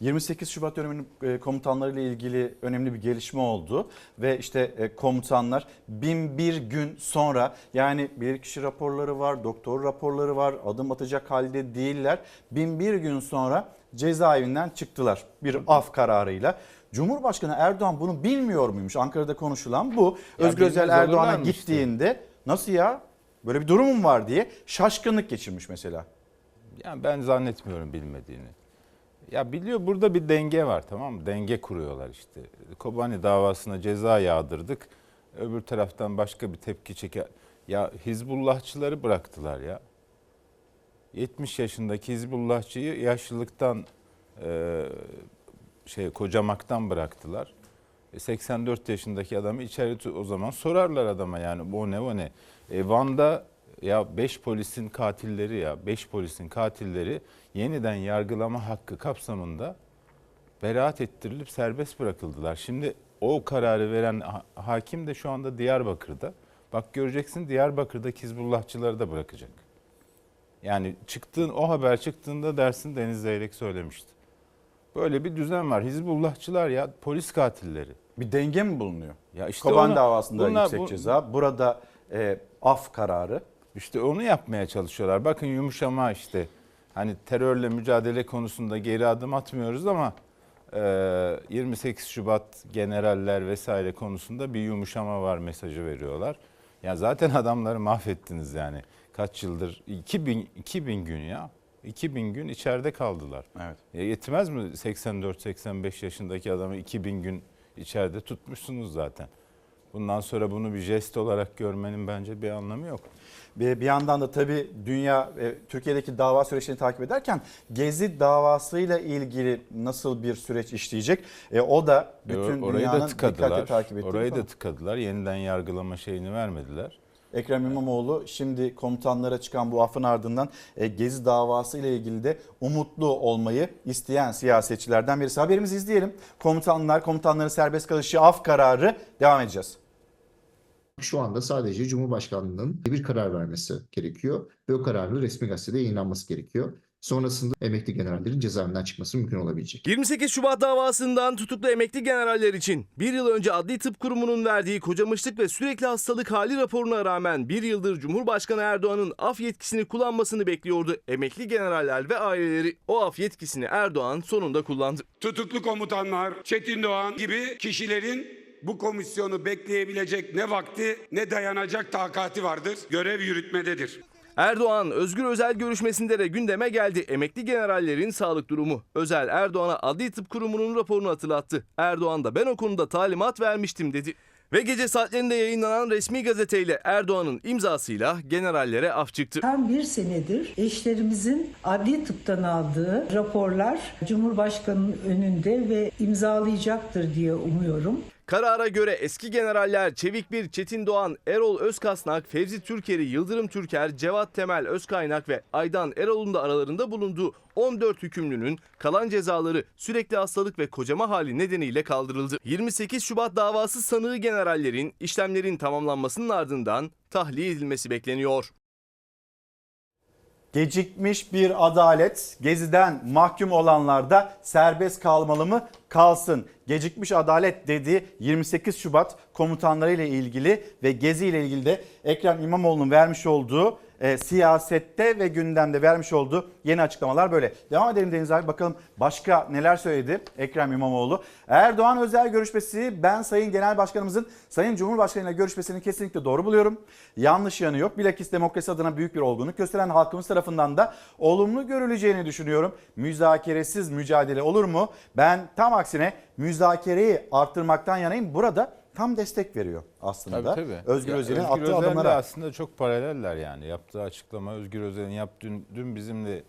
28 Şubat döneminin e, komutanlarıyla ilgili önemli bir gelişme oldu ve işte e, komutanlar bin bir gün sonra yani bilirkişi raporları var, doktor raporları var, adım atacak halde değiller. Bin bir gün sonra cezaevinden çıktılar bir af kararıyla. Cumhurbaşkanı Erdoğan bunu bilmiyor muymuş? Ankara'da konuşulan bu. Ya Özgür Özel Erdoğan'a işte? gittiğinde nasıl ya böyle bir durumum var diye şaşkınlık geçirmiş mesela. Yani ben zannetmiyorum bilmediğini. Ya biliyor burada bir denge var tamam mı? Denge kuruyorlar işte. Kobani davasına ceza yağdırdık. Öbür taraftan başka bir tepki çeker. Ya Hizbullahçıları bıraktılar ya. 70 yaşındaki Hizbullahçıyı yaşlılıktan e, şey kocamaktan bıraktılar. E, 84 yaşındaki adamı içeri o zaman sorarlar adama yani o ne o ne. E, Van'da ya 5 polisin katilleri ya 5 polisin katilleri yeniden yargılama hakkı kapsamında beraat ettirilip serbest bırakıldılar. Şimdi o kararı veren ha- hakim de şu anda Diyarbakır'da. Bak göreceksin Diyarbakır'daki Hizbullahçıları da bırakacak. Yani çıktığın o haber çıktığında dersin Deniz Zeyrek söylemişti. Böyle bir düzen var. Hizbullahçılar ya polis katilleri. Bir denge mi bulunuyor? Ya işte Koban onu- davasında bunlar- yüksek bu- ceza. Burada e, af kararı. İşte onu yapmaya çalışıyorlar. Bakın yumuşama işte. Hani terörle mücadele konusunda geri adım atmıyoruz ama e, 28 Şubat generaller vesaire konusunda bir yumuşama var mesajı veriyorlar. Ya zaten adamları mahvettiniz yani. Kaç yıldır 2000 2000 gün ya. 2000 gün içeride kaldılar. Evet. Ya yetmez mi 84-85 yaşındaki adamı 2000 gün içeride tutmuşsunuz zaten. Bundan sonra bunu bir jest olarak görmenin bence bir anlamı yok. Bir, bir yandan da tabii dünya e, Türkiye'deki dava süreçlerini takip ederken Gezi davasıyla ilgili nasıl bir süreç işleyecek? E, o da bütün Orayı dünyanın da tıkadılar. dikkatle takip ettiği Orayı da tıkadılar. Yeniden yargılama şeyini vermediler. Ekrem İmamoğlu şimdi komutanlara çıkan bu afın ardından e, Gezi davası ile ilgili de umutlu olmayı isteyen siyasetçilerden birisi. Haberimizi izleyelim. Komutanlar, komutanların serbest kalışı af kararı devam edeceğiz. Şu anda sadece Cumhurbaşkanlığının bir karar vermesi gerekiyor ve o kararın resmi gazetede yayınlanması gerekiyor. Sonrasında emekli generallerin cezaevinden çıkması mümkün olabilecek. 28 Şubat davasından tutuklu emekli generaller için bir yıl önce Adli Tıp Kurumu'nun verdiği kocamışlık ve sürekli hastalık hali raporuna rağmen bir yıldır Cumhurbaşkanı Erdoğan'ın af yetkisini kullanmasını bekliyordu emekli generaller ve aileleri. O af yetkisini Erdoğan sonunda kullandı. tutuklu komutanlar, Çetin Doğan gibi kişilerin bu komisyonu bekleyebilecek ne vakti ne dayanacak takati vardır. Görev yürütmededir. Erdoğan Özgür Özel görüşmesinde de gündeme geldi emekli generallerin sağlık durumu. Özel Erdoğan'a Adli Tıp Kurumu'nun raporunu hatırlattı. Erdoğan da ben o konuda talimat vermiştim dedi. Ve gece saatlerinde yayınlanan resmi gazeteyle Erdoğan'ın imzasıyla generallere af çıktı. Tam bir senedir eşlerimizin adli tıptan aldığı raporlar Cumhurbaşkanı'nın önünde ve imzalayacaktır diye umuyorum. Karara göre eski generaller Çevik Bir, Çetin Doğan, Erol Özkasnak, Fevzi Türker'i, Yıldırım Türker, Cevat Temel Özkaynak ve Aydan Erol'un da aralarında bulunduğu 14 hükümlünün kalan cezaları sürekli hastalık ve kocama hali nedeniyle kaldırıldı. 28 Şubat davası sanığı generallerin işlemlerin tamamlanmasının ardından tahliye edilmesi bekleniyor. Gecikmiş bir adalet Gezi'den mahkum olanlar da serbest kalmalı mı? Kalsın. Gecikmiş adalet dedi 28 Şubat komutanlarıyla ilgili ve Gezi ile ilgili de Ekrem İmamoğlu'nun vermiş olduğu e, siyasette ve gündemde vermiş olduğu yeni açıklamalar böyle. Devam edelim Deniz abi bakalım başka neler söyledi Ekrem İmamoğlu. Erdoğan özel görüşmesi ben Sayın Genel Başkanımızın Sayın Cumhurbaşkanı ile görüşmesini kesinlikle doğru buluyorum. Yanlış yanı yok. Bilakis demokrasi adına büyük bir olgunluk gösteren halkımız tarafından da olumlu görüleceğini düşünüyorum. Müzakeresiz mücadele olur mu? Ben tam aksine müzakereyi arttırmaktan yanayım. Burada tam destek veriyor aslında. Özgür Ya Özel'in Özgür attığı Özel'le adımlara. aslında çok paraleller yani. Yaptığı açıklama Özgür Özel'in yaptığı dün, dün bizimle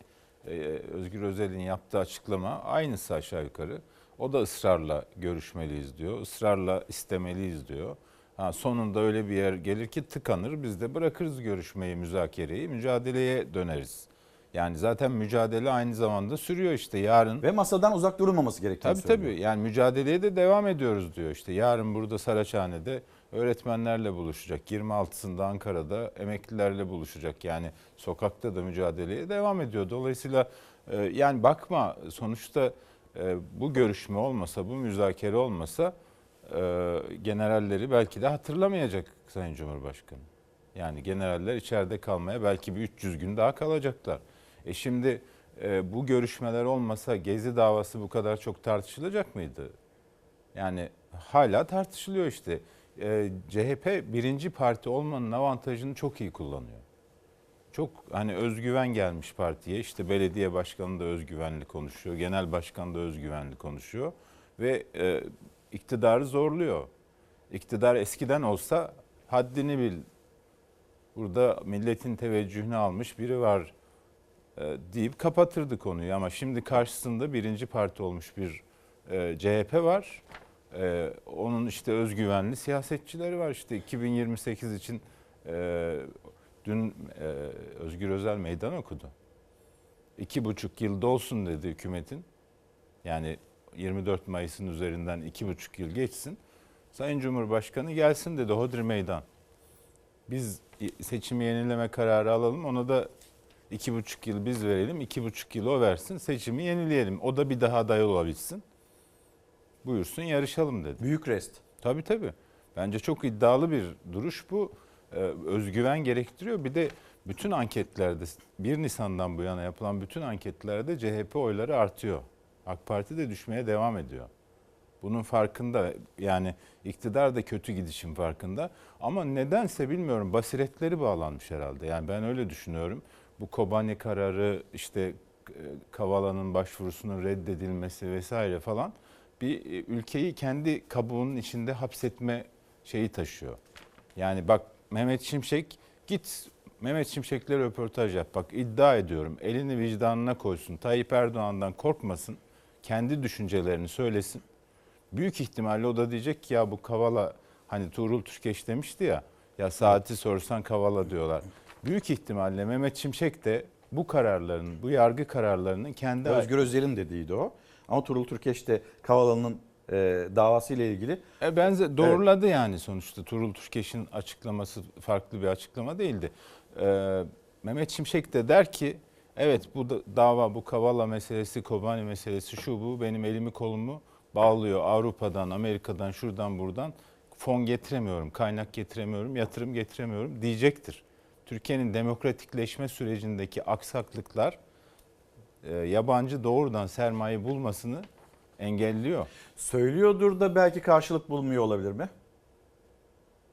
e, Özgür Özel'in yaptığı açıklama aynısı aşağı yukarı. O da ısrarla görüşmeliyiz diyor. ısrarla istemeliyiz diyor. Ha, sonunda öyle bir yer gelir ki tıkanır. Biz de bırakırız görüşmeyi, müzakereyi, mücadeleye döneriz. Yani zaten mücadele aynı zamanda sürüyor işte yarın. Ve masadan uzak durulmaması gerektiğini Tabii söylüyor. tabii yani mücadeleye de devam ediyoruz diyor işte. Yarın burada Saraçhane'de öğretmenlerle buluşacak. 26'sında Ankara'da emeklilerle buluşacak. Yani sokakta da mücadeleye devam ediyor. Dolayısıyla e, yani bakma sonuçta e, bu görüşme olmasa, bu müzakere olmasa e, generalleri belki de hatırlamayacak Sayın Cumhurbaşkanı. Yani generaller içeride kalmaya belki bir 300 gün daha kalacaklar. E şimdi e, bu görüşmeler olmasa Gezi davası bu kadar çok tartışılacak mıydı? Yani hala tartışılıyor işte. E, CHP birinci parti olmanın avantajını çok iyi kullanıyor. Çok hani özgüven gelmiş partiye. İşte belediye başkanı da özgüvenli konuşuyor. Genel başkan da özgüvenli konuşuyor. Ve e, iktidarı zorluyor. İktidar eskiden olsa haddini bil. Burada milletin teveccühünü almış biri var deyip kapatırdı konuyu. Ama şimdi karşısında birinci parti olmuş bir e, CHP var. E, onun işte özgüvenli siyasetçileri var. İşte 2028 için e, dün e, Özgür Özel meydan okudu. İki buçuk yıl dolsun dedi hükümetin. Yani 24 Mayıs'ın üzerinden iki buçuk yıl geçsin. Sayın Cumhurbaşkanı gelsin dedi Hodri Meydan. Biz seçimi yenileme kararı alalım. Ona da iki buçuk yıl biz verelim. iki buçuk yıl o versin. Seçimi yenileyelim. O da bir daha aday olabilsin. Buyursun yarışalım dedi. Büyük rest. Tabii tabii. Bence çok iddialı bir duruş bu. Ee, özgüven gerektiriyor. Bir de bütün anketlerde 1 Nisan'dan bu yana yapılan bütün anketlerde CHP oyları artıyor. AK Parti de düşmeye devam ediyor. Bunun farkında yani iktidar da kötü gidişin farkında. Ama nedense bilmiyorum basiretleri bağlanmış herhalde. Yani ben öyle düşünüyorum. Bu Kobani kararı işte e, Kavala'nın başvurusunun reddedilmesi vesaire falan bir e, ülkeyi kendi kabuğunun içinde hapsetme şeyi taşıyor. Yani bak Mehmet Şimşek git Mehmet Şimşek'le röportaj yap. Bak iddia ediyorum elini vicdanına koysun. Tayyip Erdoğan'dan korkmasın. Kendi düşüncelerini söylesin. Büyük ihtimalle o da diyecek ki ya bu Kavala hani Tuğrul Türkeş demişti ya ya saati sorsan Kavala diyorlar. Büyük ihtimalle Mehmet Şimşek de bu kararların, bu yargı kararlarının kendi Özgür Özel'in dediğiydi o. Ama Turul Türkeş de Kavala'nın e, davası ile ilgili E benze doğruladı yani sonuçta. Turul Türkeş'in açıklaması farklı bir açıklama değildi. Ee, Mehmet Şimşek de der ki evet bu da- dava bu Kavala meselesi, Kobani meselesi şu bu benim elimi kolumu bağlıyor. Avrupa'dan, Amerika'dan, şuradan buradan fon getiremiyorum, kaynak getiremiyorum, yatırım getiremiyorum diyecektir. Türkiye'nin demokratikleşme sürecindeki aksaklıklar e, yabancı doğrudan sermaye bulmasını engelliyor. söylüyordur da belki karşılık bulmuyor olabilir mi?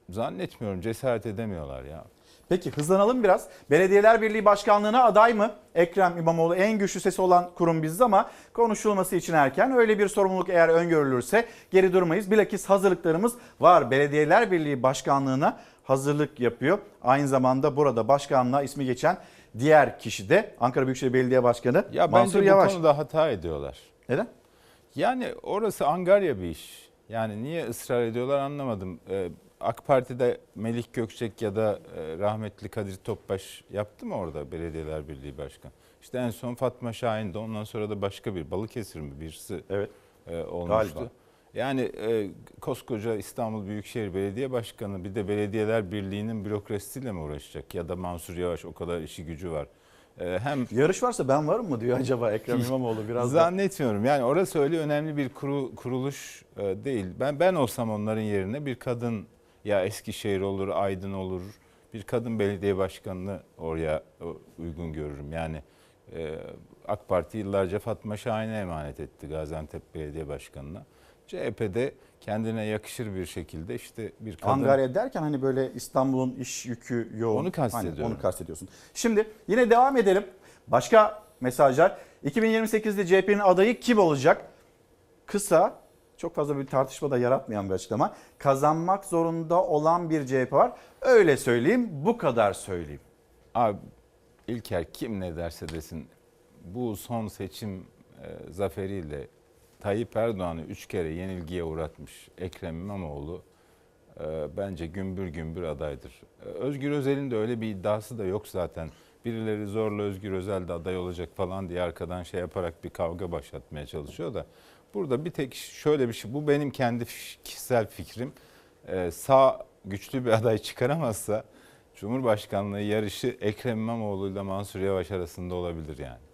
Zannetmiyorum cesaret edemiyorlar ya. Peki hızlanalım biraz. Belediyeler Birliği Başkanlığı'na aday mı? Ekrem İmamoğlu en güçlü sesi olan kurum biziz ama konuşulması için erken. Öyle bir sorumluluk eğer öngörülürse geri durmayız. Bilakis hazırlıklarımız var. Belediyeler Birliği Başkanlığı'na hazırlık yapıyor. Aynı zamanda burada başkanlığa ismi geçen diğer kişi de Ankara Büyükşehir Belediye Başkanı Ya Mansur bence Yavaş. bu konuda hata ediyorlar. Neden? Yani orası angarya bir iş. Yani niye ısrar ediyorlar anlamadım. Ee, AK Parti'de Melih Gökçek ya da e, rahmetli Kadir Topbaş yaptı mı orada Belediyeler Birliği Başkanı? İşte en son Fatma Şahin de ondan sonra da başka bir Balıkesir mi birisi Evet. e, olmuştu. Galiba. Yani e, koskoca İstanbul Büyükşehir Belediye Başkanı bir de Belediyeler Birliği'nin bürokrasisiyle mi uğraşacak? Ya da Mansur Yavaş o kadar işi gücü var. E, hem Yarış varsa ben varım mı diyor acaba Ekrem İmamoğlu biraz da. Zannetmiyorum. Yani orası öyle önemli bir kuru, kuruluş e, değil. Ben ben olsam onların yerine bir kadın ya Eskişehir olur, Aydın olur. Bir kadın belediye başkanını oraya e, uygun görürüm. Yani e, AK Parti yıllarca Fatma Şahin'e emanet etti Gaziantep Belediye Başkanı'na. CHP'de kendine yakışır bir şekilde işte bir kadın Angarya derken hani böyle İstanbul'un iş yükü yoğun. Onu kastediyorum. Hani onu kastediyorsun. Şimdi yine devam edelim. Başka mesajlar. 2028'de CHP'nin adayı kim olacak? Kısa, çok fazla bir tartışma da yaratmayan bir açıklama. Kazanmak zorunda olan bir CHP var. Öyle söyleyeyim, bu kadar söyleyeyim. Abi İlker kim ne derse desin bu son seçim e, zaferiyle Tayyip Erdoğan'ı üç kere yenilgiye uğratmış Ekrem İmamoğlu e, bence gümbür gümbür adaydır. E, Özgür Özel'in de öyle bir iddiası da yok zaten. Birileri zorla Özgür Özel de aday olacak falan diye arkadan şey yaparak bir kavga başlatmaya çalışıyor da. Burada bir tek şöyle bir şey bu benim kendi kişisel fikrim. E, sağ güçlü bir aday çıkaramazsa Cumhurbaşkanlığı yarışı Ekrem İmamoğlu ile Mansur Yavaş arasında olabilir yani.